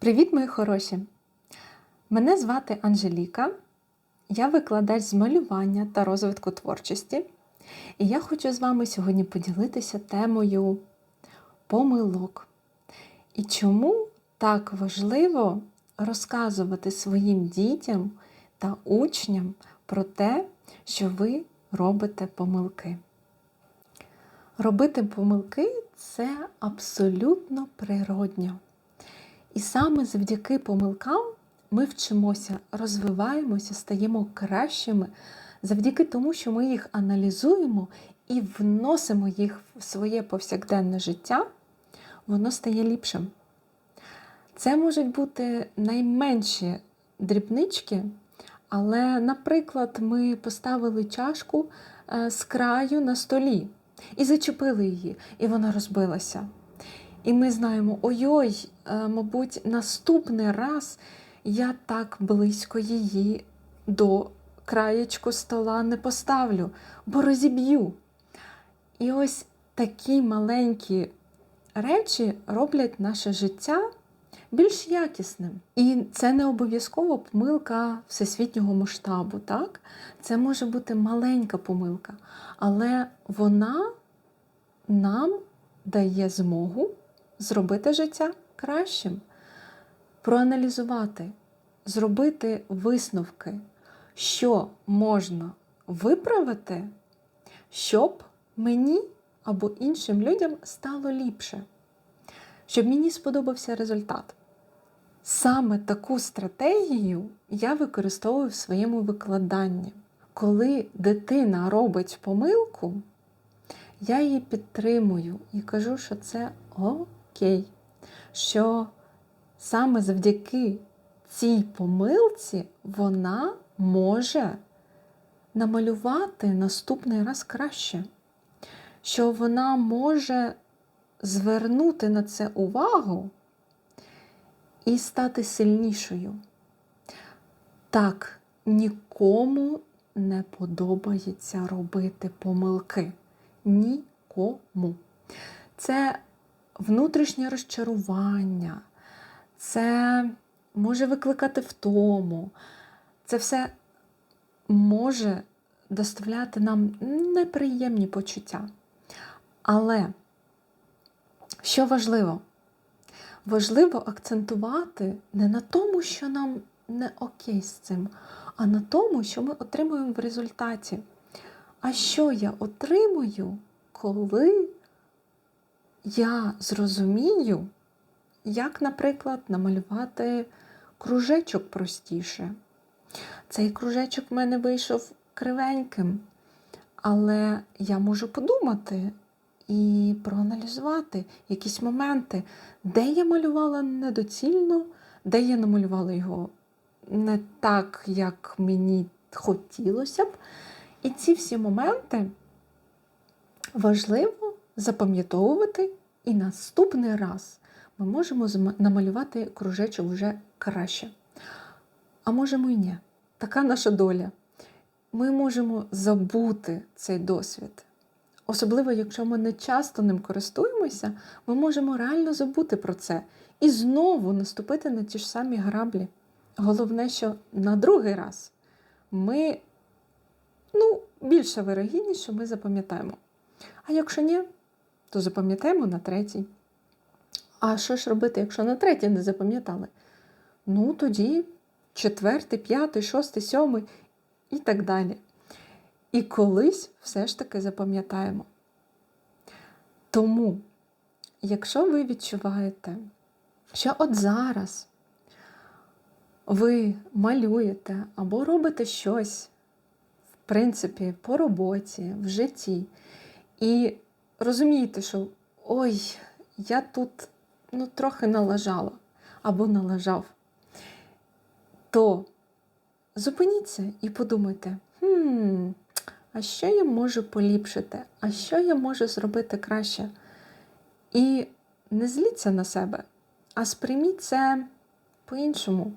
Привіт, мої хороші! Мене звати Анжеліка, я викладач з малювання та розвитку творчості. І я хочу з вами сьогодні поділитися темою помилок. І чому так важливо розказувати своїм дітям та учням про те, що ви робите помилки. Робити помилки це абсолютно природньо. І саме завдяки помилкам ми вчимося, розвиваємося, стаємо кращими завдяки тому, що ми їх аналізуємо і вносимо їх в своє повсякденне життя, воно стає ліпшим. Це можуть бути найменші дрібнички, але, наприклад, ми поставили чашку е, з краю на столі і зачепили її, і вона розбилася. І ми знаємо, ой-ой, е, мабуть, наступний раз я так близько її до краєчку стола не поставлю, бо розіб'ю. І ось такі маленькі речі роблять наше життя більш якісним. І це не обов'язково помилка всесвітнього масштабу. так? Це може бути маленька помилка, але вона нам дає змогу зробити життя кращим, проаналізувати, зробити висновки, що можна виправити, щоб мені або іншим людям стало ліпше, щоб мені сподобався результат. Саме таку стратегію я використовую в своєму викладанні. Коли дитина робить помилку, я її підтримую і кажу, що це окей, що саме завдяки цій помилці вона може намалювати наступний раз краще, що вона може звернути на це увагу і стати сильнішою. Так, нікому не подобається робити помилки. Нікому. Це внутрішнє розчарування, це може викликати втому. Це все може доставляти нам неприємні почуття. Але що важливо? Важливо акцентувати не на тому, що нам не окей з цим, а на тому, що ми отримуємо в результаті. А що я отримую, коли я зрозумію, як, наприклад, намалювати кружечок простіше. Цей кружечок в мене вийшов кривеньким, але я можу подумати і проаналізувати якісь моменти, де я малювала недоцільно, де я намалювала його не так, як мені хотілося б. І ці всі моменти важливо запам'ятовувати, і наступний раз ми можемо намалювати кружечок вже краще. А можемо і ні. Така наша доля. Ми можемо забути цей досвід. Особливо, якщо ми не часто ним користуємося, ми можемо реально забути про це і знову наступити на ті ж самі граблі. Головне, що на другий раз ми, ну, більше вирогідність, що ми запам'ятаємо. А якщо ні, то запам'ятаємо на третій. А що ж робити, якщо на третій не запам'ятали? Ну, тоді четвертий, п'ятий, шостий, сьомий і так далі. І колись все ж таки запам'ятаємо. Тому, якщо ви відчуваєте, що от зараз ви малюєте або робите щось, в принципі, по роботі, в житті, і розумієте, що ой, я тут ну, трохи налажала або налажав, то зупиніться і подумайте, хм, а що я можу поліпшити, а що я можу зробити краще? І не зліться на себе, а сприйміть це по-іншому.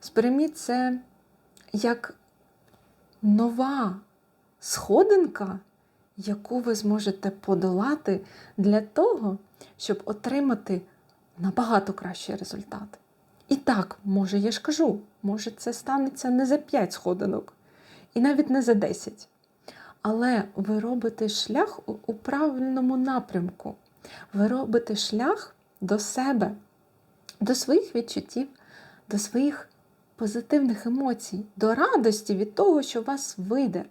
Сприйміть це як нова сходинка, яку ви зможете подолати для того, щоб отримати набагато кращий результат. І так, може, я ж кажу, може, це станеться не за 5 сходинок, і навіть не за 10. Але ви робите шлях у правильному напрямку. Ви робите шлях до себе, до своїх відчуттів, до своїх позитивних емоцій, до радості від того, що у вас вийде.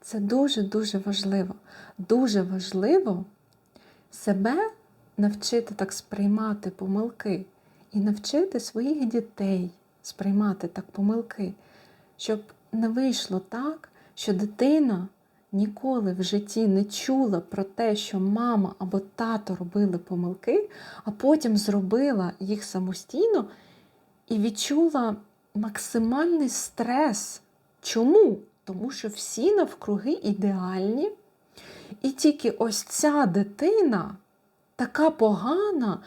Це дуже-дуже важливо. Дуже важливо себе навчити так сприймати помилки і навчити своїх дітей сприймати так помилки, щоб не вийшло так, що дитина ніколи в житті не чула про те, що мама або тато робили помилки, а потім зробила їх самостійно і відчула максимальний стрес. Чому? Тому що всі навкруги ідеальні, і тільки ось ця дитина така погана,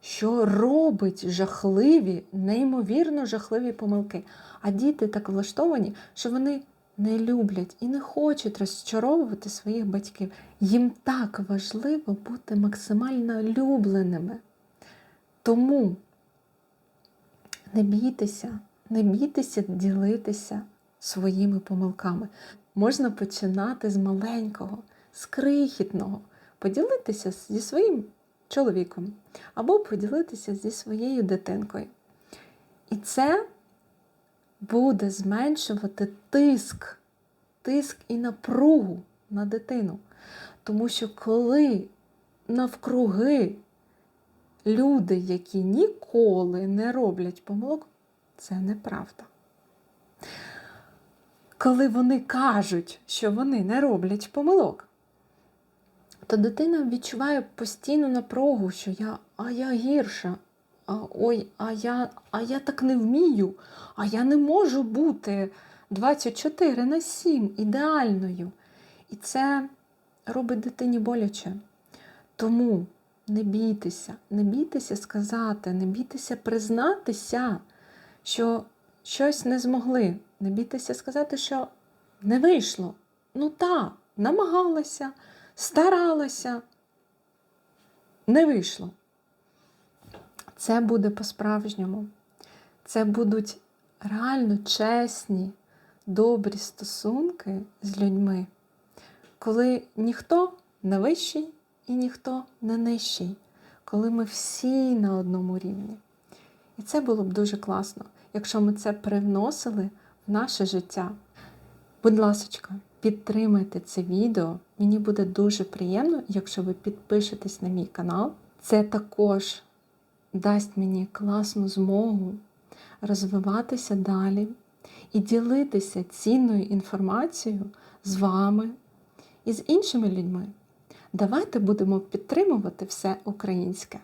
що робить жахливі, неймовірно жахливі помилки. А діти так влаштовані, що вони не люблять і не хочуть розчаровувати своїх батьків. Їм так важливо бути максимально любленими. Тому не бійтеся, не бійтеся ділитися своїми помилками. Можна починати з маленького, з крихітного, поділитися зі своїм чоловіком або поділитися зі своєю дитинкою. І це буде зменшувати тиск, тиск і напругу на дитину. Тому що коли навкруги люди, які ніколи не роблять помилок, це неправда. Коли вони кажуть, що вони не роблять помилок, то дитина відчуває постійну напругу, що я, а я гірша, а, ой, а я, а я так не вмію, а я не можу бути 24 на 7 ідеальною. І це робить дитині боляче. Тому не бійтеся, не бійтеся сказати, не бійтеся признатися, що щось не змогли. Не бійтеся сказати, що не вийшло. Ну так, намагалася, старалася, не вийшло. Це буде по-справжньому. Це будуть реально чесні, добрі стосунки з людьми, коли ніхто не вищий і ніхто не нижчий, коли ми всі на одному рівні. І це було б дуже класно, якщо ми це привносили наше життя. Будь ласка, підтримайте це відео. Мені буде дуже приємно, якщо ви підпишетесь на мій канал. Це також дасть мені класну змогу розвиватися далі і ділитися цінною інформацією з вами і з іншими людьми. Давайте будемо підтримувати все українське.